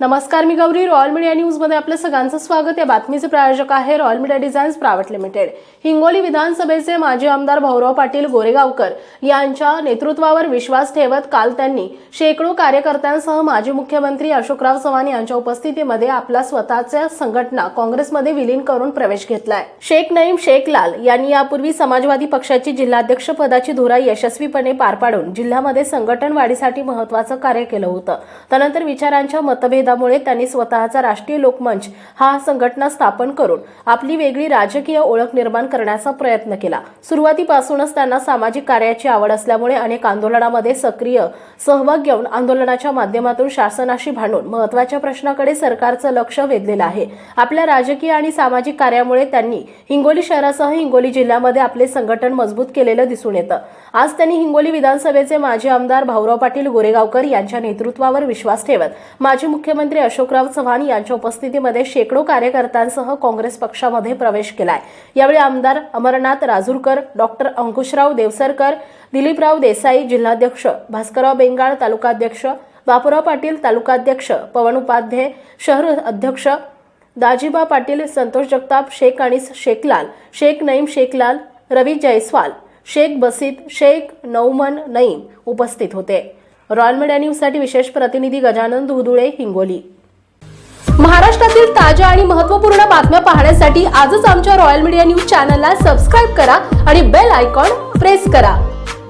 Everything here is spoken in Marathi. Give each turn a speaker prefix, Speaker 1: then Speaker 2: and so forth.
Speaker 1: नमस्कार मी गौरी. रॉयल मीडिया न्यूजमध्ये आपलं सगळ्यांचं स्वागत. या बातमीचे प्रायोजक आहे royal media designs private limited. Hingoli विधानसभेचे माजी आमदार भाऊराव पाटील गोरेगावकर यांच्या नेतृत्वावर विश्वास ठेवत काल त्यांनी शेकडो कार्यकर्त्यांसह माजी मुख्यमंत्री अशोकराव चव्हाण यांच्या उपस्थितीमध्ये आपला स्वतःच्या संघटना काँग्रेसमध्ये विलीन करून प्रवेश घेतलाय. शेख नईम शेख लाल यांनी यापूर्वी समाजवादी पक्षाची जिल्हाध्यक्ष पदाची धुरा यशस्वीपणे पार पाडून जिल्ह्यामध्ये संघटन वाढीसाठी महत्वाचं कार्य केलं होतं. त्यानंतर विचारांच्या मतभेद मतभेदामुळे त्यांनी स्वतःचा राष्ट्रीय लोकमंच हा संघटना स्थापन करून आपली वेगळी राजकीय ओळख निर्माण करण्याचा प्रयत्न केला. सुरुवातीपासूनच त्यांना सामाजिक कार्याची आवड असल्यामुळे अनेक आंदोलनामध्ये सक्रिय सहभाग घेऊन आंदोलनाच्या माध्यमातून शासनाशी भांडून महत्त्वाच्या प्रश्नाकडे सरकारचं लक्ष वेधलेलं आहे. आपल्या राजकीय आणि सामाजिक कार्यामुळे त्यांनी हिंगोली शहरासह हिंगोली जिल्ह्यामध्ये आपले संघटन मजबूत केलेलं दिसून येतं. आज त्यांनी हिंगोली विधानसभेचे माजी आमदार भाऊराव पाटील गोरेगावकर यांच्या नेतृत्वावर विश्वास ठेवत माजी मुख्यमंत्री मुख्यमंत्री अशोकराव चव्हाण यांच्या उपस्थितीमध्ये शेकडो कार्यकर्त्यांसह काँग्रेस पक्षामध्ये प्रवेश केलाय. यावेळी आमदार अमरनाथ राजूरकर डॉक्टर अंकुशराव देवसरकर दिलीपराव देसाई जिल्हाध्यक्ष भास्करराव बेंगाळ तालुकाध्यक्ष बापूराव पाटील तालुकाध्यक्ष पवन उपाध्ये शहर अध्यक्ष दाजीबा पाटील संतोष जगताप शेख अनिस शेखलाल शेख नईम शेखलाल रवी जयस्वाल शेख बसीत शेख नौमन नईम उपस्थित होते. रॉयल मीडिया न्यूजसाठी विशेष प्रतिनिधी गजानन दुधुळे हिंगोली. महाराष्ट्रातील ताज्या आणि महत्त्वपूर्ण बातम्या पाहण्यासाठी आजच आमच्या रॉयल मीडिया न्यूज चॅनलला सबस्क्राईब करा आणि बेल आयकॉन प्रेस करा.